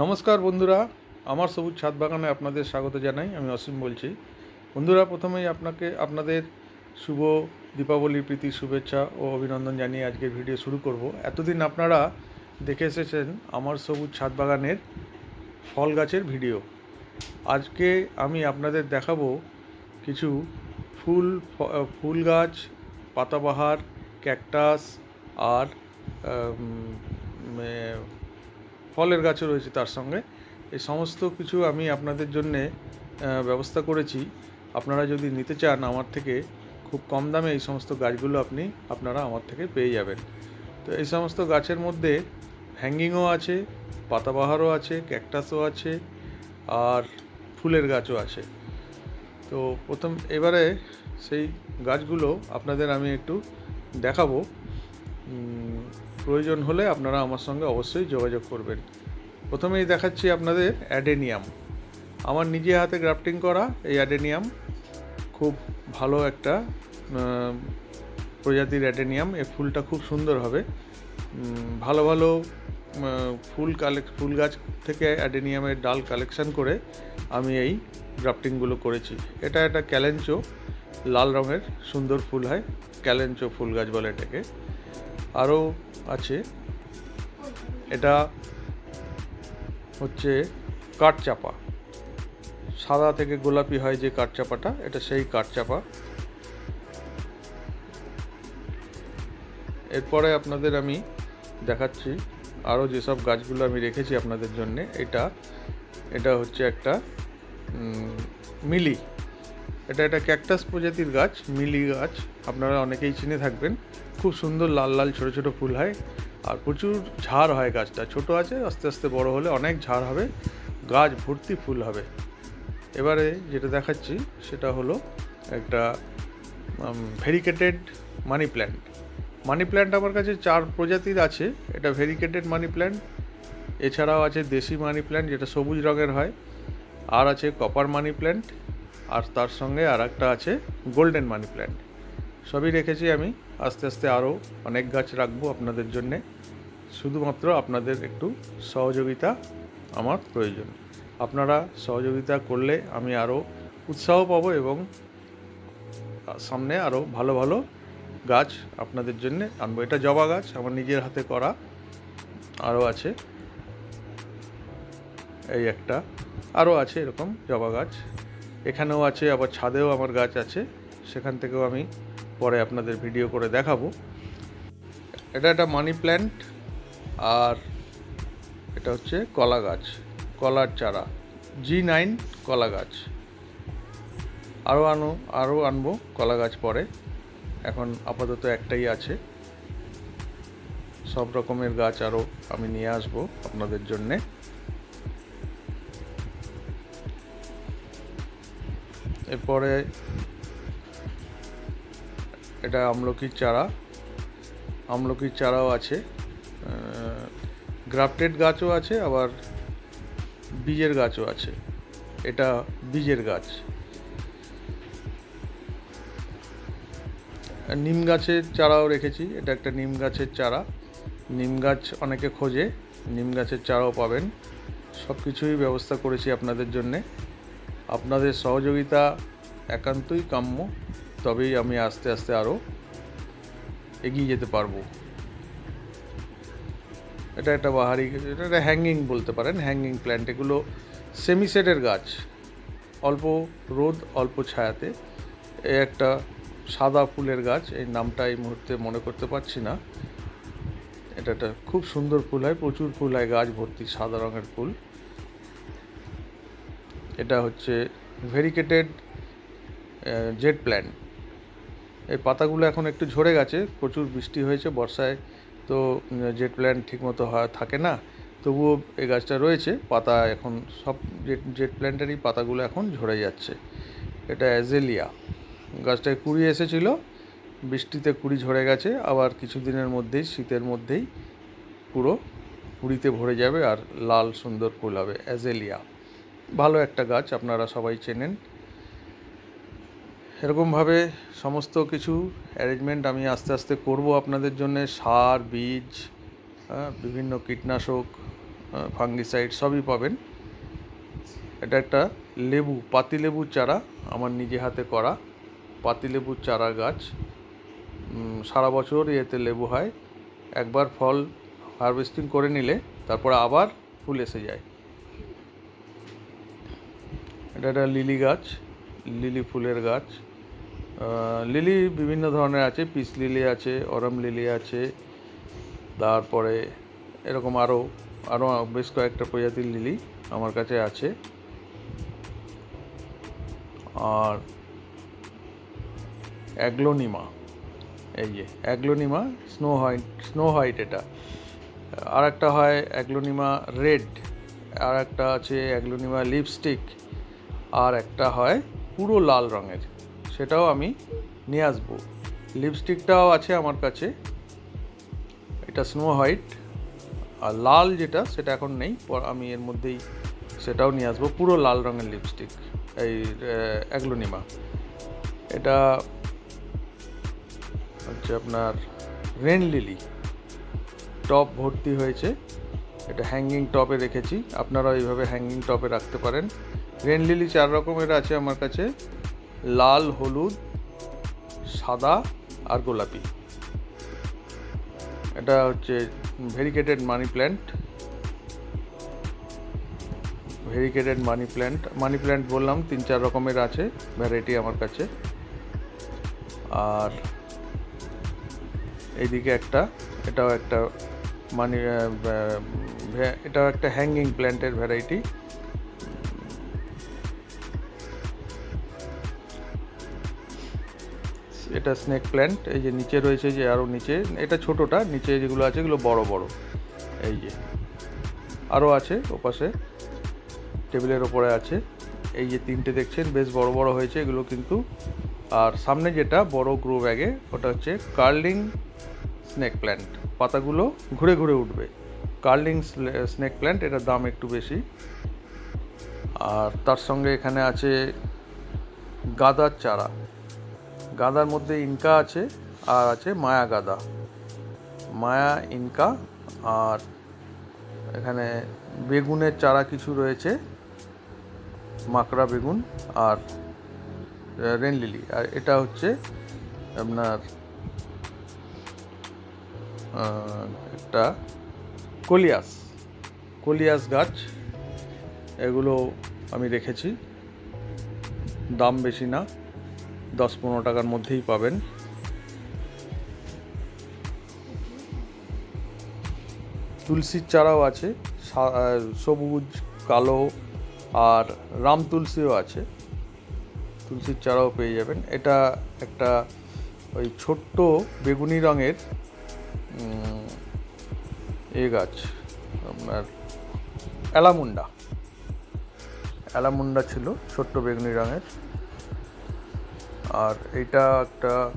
নমস্কার বন্ধুরা, আমার সবুজ ছাদ বাগানে আপনাদের স্বাগত জানাই, আমি অসীম বলছি। বন্ধুরা, প্রথমেই আপনাকে, আপনাদের শুভ দীপাবলির প্রীতি, শুভেচ্ছা ও অভিনন্দন জানিয়ে আজকে ভিডিও শুরু করব। এতদিন আপনারা দেখে এসেছেন আমার সবুজ ছাদ বাগানের ফল গাছের ভিডিও। আজকে আমি আপনাদের দেখাবো কিছু ফুল ফুল গাছ, পাতাবাহার, ক্যাকটাস আর ফলের গাছও রয়েছে তার সঙ্গে। এই সমস্ত কিছু আমি আপনাদের জন্যে ব্যবস্থা করেছি। আপনারা যদি নিতে চান আমার থেকে, খুব কম দামে এই সমস্ত গাছগুলো আপনি, আপনারা আমার থেকে পেয়ে যাবেন। তো এই সমস্ত গাছের মধ্যে হ্যাঙ্গিংও আছে, পাতাবাহারও আছে, ক্যাকটাসও আছে, আর ফুলের গাছও আছে। তো প্রথম, এবারে সেই গাছগুলো আপনাদের আমি একটু দেখাবো। প্রয়োজন হলে আপনারা আমার সঙ্গে অবশ্যই যোগাযোগ করবেন। প্রথমেই দেখাচ্ছি আপনাদের অ্যাডেনিয়াম। আমার নিজে হাতে গ্রাফটিং করা এই অ্যাডেনিয়াম। খুব ভালো একটা প্রজাতির অ্যাডেনিয়াম। এই ফুলটা খুব সুন্দর হবে। ভালো ভালো ফুল কালেক্ট ফুল গাছ থেকে অ্যাডেনিয়ামের ডাল কালেকশন করে আমি এই গ্রাফটিংগুলো করেছি। এটা একটা ক্যালেঞ্চো, লাল রঙের সুন্দর ফুল হয়। ক্যালেঞ্চো ফুল গাছ বলে এটাকে। আরও আছে। এটা হচ্ছে কাঠচাপা। সাদা থেকে গোলাপি হয় যে কাঠচাপাটা, এটা সেই কাঠচাপা। এরপরে আপনাদের আমি দেখাচ্ছি আরও যেসব গাছগুলো আমি রেখেছি আপনাদের জন্য। এটা এটা হচ্ছে একটা মিলি। এটা একটা ক্যাকটাস প্রজাতির গাছ, মিলি গাছ। আপনারা অনেকেই চিনে থাকবেন। খুব সুন্দর লাল লাল ছোটো ছোটো ফুল হয় আর প্রচুর ঝাড় হয় গাছটা। ছোট আছে, আস্তে আস্তে বড় হলে অনেক ঝাড় হবে, গাছ ভর্তি ফুল হবে। এবারে যেটা দেখাচ্ছি সেটা হলো একটা variegated money plant money plant আমার কাছে চার প্রজাতির আছে, এটা ভেরিকেটেড মানি প্ল্যান্ট এছাড়াও আছে দেশি মানি প্ল্যান্ট যেটা সবুজ রঙের হয়, আর আছে কপার মানি প্ল্যান্ট আর তার সঙ্গে আর একটা আছে গোল্ডেন মানি প্ল্যান্ট সবই রেখেছি আমি। আস্তে আস্তে আরও অনেক গাছ রাখব আপনাদের জন্যে। শুধুমাত্র আপনাদের একটু সহযোগিতা আমার প্রয়োজন। আপনারা সহযোগিতা করলে আমি আরও উৎসাহ পাবো এবং সামনে আরও ভালো ভালো গাছ আপনাদের জন্যে আনব। এটা জবা গাছ, আমার নিজের হাতে করা আরও আছে। এই একটা। আরও আছে এরকম জবা গাছ। এখানেও আছে, আবার ছাদেও আমার গাছ আছে। সেখান থেকেও আমি পরে আপনাদের ভিডিও করে দেখাবো। এটা একটা মানি প্ল্যান্ট আর এটা হচ্ছে কলা গাছ, কলার চারা জি নাইন কলা গাছ। আরও আনো আরও আনব কলা গাছ পরে। এখন আপাতত একটাই আছে। সব রকমের গাছ আরও আমি নিয়ে আসব আপনাদের জন্যে। এরপরে এটা আমলকির চারা। আমলকির চারাও আছে। গ্রাফটেড গাছও আছে, আবার বীজের গাছও আছে। এটা বীজের গাছ। নিম গাছের চারাও রেখেছি, এটা একটা নিম গাছের চারা। নিম গাছ অনেকে খোঁজে, নিম গাছের চারাও পাবেন। সব কিছুই ব্যবস্থা করেছি আপনাদের জন্যে। আপনাদের সহযোগিতা একান্তই কাম্য। তবেই আমি আস্তে আস্তে আরও এগিয়ে যেতে পারব। এটা একটা বাহারি, এটা একটা হ্যাঙ্গিং বলতে পারেন হ্যাঙ্গিং প্ল্যান্ট এগুলো সেমিসেটের গাছ। অল্প রোদ, অল্প ছায়াতে। এ একটা সাদা ফুলের গাছ, এই নামটা এই মুহূর্তে মনে করতে পারছি না। এটা একটা খুব সুন্দর ফুল হয়, প্রচুর ফুল হয়, গাছ ভর্তি সাদা রঙের ফুল। এটা হচ্ছে ভেরিকেটেড জেট প্ল্যান্ট এই পাতাগুলো এখন একটু ঝরে গেছে, প্রচুর বৃষ্টি হয়েছে বর্ষায়, তো জেট প্ল্যান্ট ঠিকমতো থাকে না, তবুও এই গাছটা রয়েছে, পাতা এখন সব জেট জেট প্ল্যান্টেরই পাতাগুলো এখন ঝরে যাচ্ছে। এটা অ্যাজেলিয়া গাছটায় কুড়ি এসেছিল, বৃষ্টিতে কুড়ি ঝরে গেছে, আবার কিছুদিনের মধ্যেই, শীতের মধ্যেই পুরো কুড়িতে ভরে যাবে আর লাল সুন্দর ফুল হবে অ্যাজেলিয়া ভালো একটা গাছ, আপনারা সবাই চেনেন। এরকমভাবে সমস্ত কিছু অ্যারেঞ্জমেন্ট আমি আস্তে আস্তে করব আপনাদের জন্য। সার, বীজ বিভিন্ন কীটনাশক ফাঙ্গিসাইড সবই পাবেন। এটা একটা লেবু, পাতিলেবুর চারা আমার নিজে হাতে করা। পাতিলেবুর চারা গাছ। সারা বছর এতে লেবু হয়। একবার ফল হারভেস্টিং করে নিলে তারপরে আবার ফুল এসে যায়। এটা একটা লিলি গাছ, লিলি ফুলের গাছ। লিলি বিভিন্ন ধরনের আছে, পিস লিলি আছে, অরম লিলি আছে, তারপরে এরকম আরও আরও বেশ কয়েকটা প্রজাতির লিলি আমার কাছে আছে। আর অ্যাগ্লোনিমা, এই যে aglaonema, snow white snow white এটা। আর একটা হয় অ্যাগ্লোনিমা রেড, আর একটা আছে অ্যাগ্লোনিমা লিপস্টিক, আর একটা হয় পুরো লাল রঙের। সেটাও আমি নিয়ে আসব। লিপস্টিকটাও আছে আমার কাছে। এটা স্নো হোয়াইট আর লাল যেটা, সেটা এখন নেই। আমি এর মধ্যেই সেটাও নিয়ে আসব। পুরো লাল রঙের লিপস্টিক। এই অ্যাগ্লোনিমা এটা হচ্ছে আপনার রেন লিলি। টপ ভর্তি হয়েছে। এটা হ্যাঙ্গিং টপে রেখেছি। আপনারা এইভাবে হ্যাঙ্গিং টপে রাখতে পারেন। রেন লিলি চার রকমের আছে আমার কাছে। লাল, হলুদ, সাদা আর গোলাপি। এটা হচ্ছে variegated money plant. Variegated money plant. Money plant বললাম, তিন চার রকমের আছে, ভ্যারাইটি আমার কাছে। আর এইদিকে একটা, এটাও একটা মানি এটাও একটা হ্যাঙ্গিং প্ল্যান্টের ভ্যারাইটি। এটা স্নেক প্ল্যান্ট এই যে নিচে রয়েছে যে আরও নিচে, এটা ছোটোটা, নিচে যেগুলো আছে এগুলো বড় বড়। এই যে আরও আছে ওপাশে, টেবিলের ওপরে আছে। এই যে তিনটে দেখছেন, বেশ বড় বড় হয়েছে এগুলো কিন্তু। আর সামনে যেটা বড় গ্রো ব্যাগে ওটা হচ্ছে কার্লিং স্নেক প্ল্যান্ট পাতাগুলো ঘুরে ঘুরে উঠবে। কার্লিং স্নেক প্ল্যান্ট এটার দাম একটু বেশি। আর তার সঙ্গে এখানে আছে গাদার চারা। গাদার মধ্যে ইনকা আছে আর আছে মায়া গাদা। মায়া, ইনকা আর এখানে বেগুনের চারা কিছু রয়েছে, মাকড়া বেগুন আর রেন লিলি আর এটা হচ্ছে আপনার একটা কলিয়াস কলিয়াস গাছ। এগুলো আমি রেখেছি। দাম বেশি না। দশ পনেরো টাকার মধ্যেই পাবেন। তুলসীর চারাও আছে সবুজ, কালো, আর রাম তুলসীও আছে। তুলসীর চারাও পেয়ে যাবেন। এটা একটা ওই ছোট্ট বেগুনি রঙের এ গাছ, আপনার অ্যালামুন্ডা। অ্যালামুন্ডা ছিল ছোট্ট বেগুনি রঙের। আর এটা একটা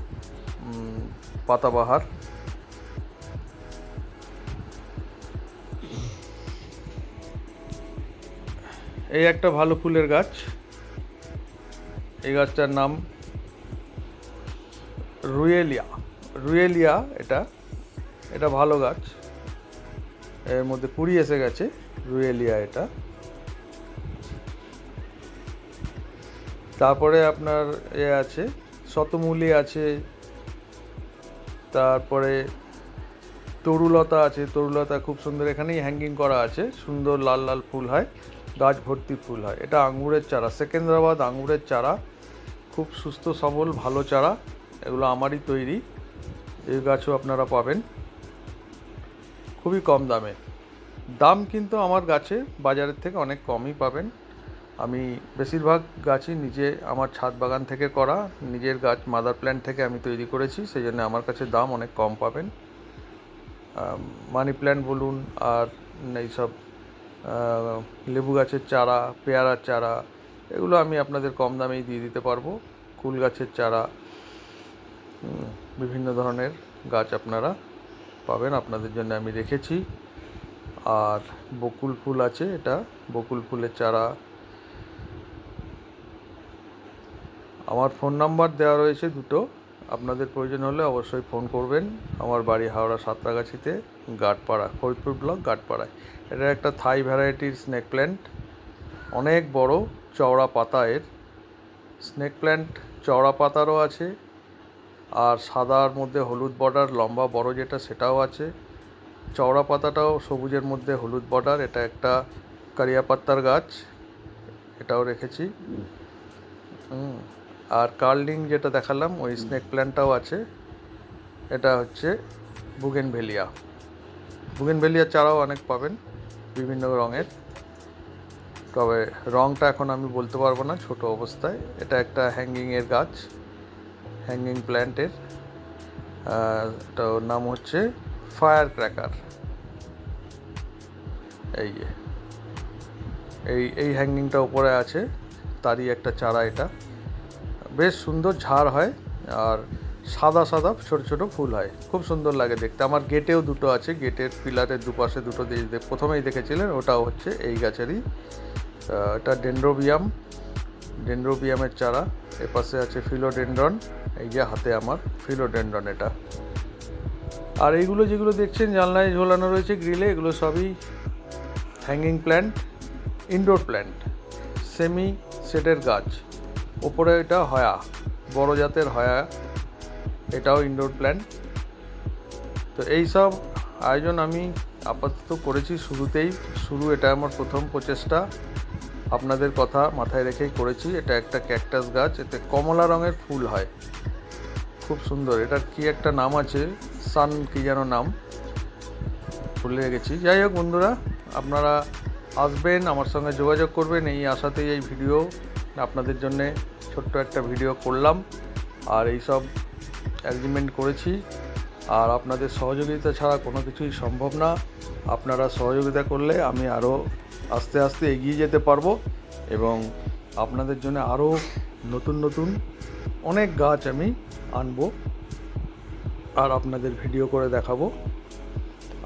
পাতাবাহার। এই একটা ভালো ফুলের গাছ। এই গাছটার নাম রুয়েলিয়া। রুয়েলিয়া এটা। এটা ভালো গাছ। এর মধ্যে কুড়ি এসে গেছে, রুয়েলিয়া এটা। তারপরে আপনার এ আছে, শতমূলি আছে, তারপরে তরুলতা আছে, তরুলতা খুব সুন্দর, এখানেই হ্যাঙ্গিং করা আছে, সুন্দর লাল লাল ফুল হয়, গাছ ভর্তি ফুল হয়, এটা আঙুরের চারা, সেকেন্দ্রাবাদ আঙুরের চারা, খুব সুস্থ, সবল, ভালো চারা, এগুলো আমারই তৈরি, এই গাছও আপনারা পাবেন, খুবই কম দামে, দাম কিন্তু আমার গাছে বাজারের থেকে অনেক কমই পাবেন আমি বেশিরভাগ গাছই নিজে আমার ছাদ বাগান থেকে করা, নিজের গাছ মাদার প্ল্যান্ট থেকে আমি তৈরি করেছি, সেই জন্য আমার কাছে দাম অনেক কম পাবেন। মানি প্ল্যান্ট বলুন আর এইসব লেবু গাছের চারা, পেয়ারার চারা, এগুলো আমি আপনাদের কম দামেই দিয়ে দিতে পারব। কুল গাছের চারা বিভিন্ন ধরনের গাছ আপনারা পাবেন, আপনাদের জন্য আমি রেখেছি। আর বকুল ফুল আছে এটা, বকুল ফুলের চারা আমার ফোন নাম্বার দেওয়া রয়েছে দুটো। আপনাদের প্রয়োজন হলে অবশ্যই ফোন করবেন। আমার বাড়ি হাওড়া সাঁতরাগাছিতে, গাটপাড়া, ফরিদপুর ব্লক, গাটপাড়ায়। এটা একটা থাই ভ্যারাইটির স্নেক প্ল্যান্ট। অনেক বড় চওড়া পাতা এর। স্নেক প্ল্যান্ট চওড়া পাতারও আছে। আর সাদার মধ্যে হলুদ বর্ডার, লম্বা বড় যেটা সেটাও আছে। চওড়া পাতাটাও সবুজের মধ্যে হলুদ বর্ডার। এটা একটা কারিয়া পাত্তার গাছ। এটাও রেখেছি। হুম। আর কার্লিং যেটা দেখালাম ওই স্নেক প্ল্যান্টটাও আছে। এটা হচ্ছে বুগেনভেলিয়া। বুগেনভেলিয়ার চারাও অনেক পাবেন বিভিন্ন রঙের। তবে রঙটা এখন আমি বলতে পারব না ছোট অবস্থায়। এটা একটা হ্যাঙ্গিংয়ের গাছ হ্যাঙ্গিং প্ল্যান্টের এটার নাম হচ্ছে ফায়ার ক্র্যাকার এই এই এই হ্যাঙ্গিংটা উপরে আছে তারই একটা চারা এটা। বেশ সুন্দর ঝাড় হয় আর সাদা সাদা ছোট ছোট ফুল হয়। খুব সুন্দর লাগে দেখতে। আমার গেটেও দুটো আছে। গেটের পিলারের দুপাশে দুটো দিয়ে প্রথমেই দেখেছিলেন, ওটাও হচ্ছে এই গাছেরই। এটা ডেন্ড্রোবিয়াম, ডেন্ড্রোবিয়ামের চারা। এপাশে আছে ফিলোডেন্ড্রন, এই যে হাতে আমার ফিলোডেন্ড্রন এটা। আর এইগুলো যেগুলো দেখছেন, জানলায় ঝোলানো রয়েছে গ্রিলে, এগুলো সবই hanging plant indoor plant semi সেটের গাছ। ওপরে এটা হয়া, বড় জাতের হয়া, এটাও ইনডোর প্ল্যান্ট তো এই সব আয়োজন আমি আপাতত করেছি শুরুতেই। শুরু এটা আমার প্রথম প্রচেষ্টা। আপনাদের কথা মাথায় রেখেই করেছি। এটা একটা ক্যাকটাস গাছ, এতে কমলা রঙের ফুল হয়। খুব সুন্দর। এটার কি একটা নাম আছে? সান কি যেন নাম? ভুলে গেছি। যাই হোক বন্ধুরা, আপনারা আসবেন, আমার সঙ্গে যোগাযোগ করবেন। এই আশাতেই এই ভিডিও আপনাদের জন্য ছোট্ট একটা ভিডিও করলাম। আর এই সব অ্যারেঞ্জমেন্ট করেছি। আর আপনাদের সহযোগিতা ছাড়া কোনো কিছুই সম্ভব না। আপনারা সহযোগিতা করলে আমি আরও আস্তে আস্তে এগিয়ে যেতে পারব এবং আপনাদের জন্য আরও নতুন নতুন অনেক গাছ আমি আনব আর আপনাদের ভিডিও করে দেখাবো।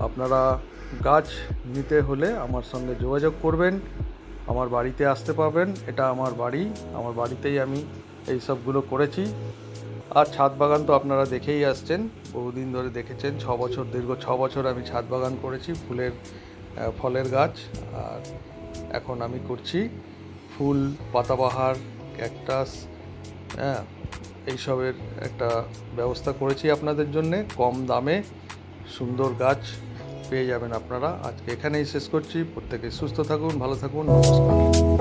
আপনারা গাছ নিতে হলে আমার সঙ্গে যোগাযোগ করবেন। আমার বাড়িতে আসতে পারবেন, এটা আমার বাড়ি, আমার বাড়িতেই আমি এই সবগুলো করেছি। আর ছাদ বাগান তো আপনারা দেখেই আসছেন, বহুদিন ধরে দেখেছেন, ছ বছর, দীর্ঘ ছ বছর আমি ছাদ বাগান করেছি, ফুলের ফলের গাছ, আর এখন আমি করছি ফুল, পাতাবাহার, ক্যাকটাস হ্যাঁ এইসবের একটা ব্যবস্থা করেছি আপনাদের জন্যে, কম দামে সুন্দর গাছ পেয়ে যাবেন আপনারা। আজকে এখানেই শেষ করছি। প্রত্যেকে সুস্থ থাকুন ভালো থাকুন নমস্কার।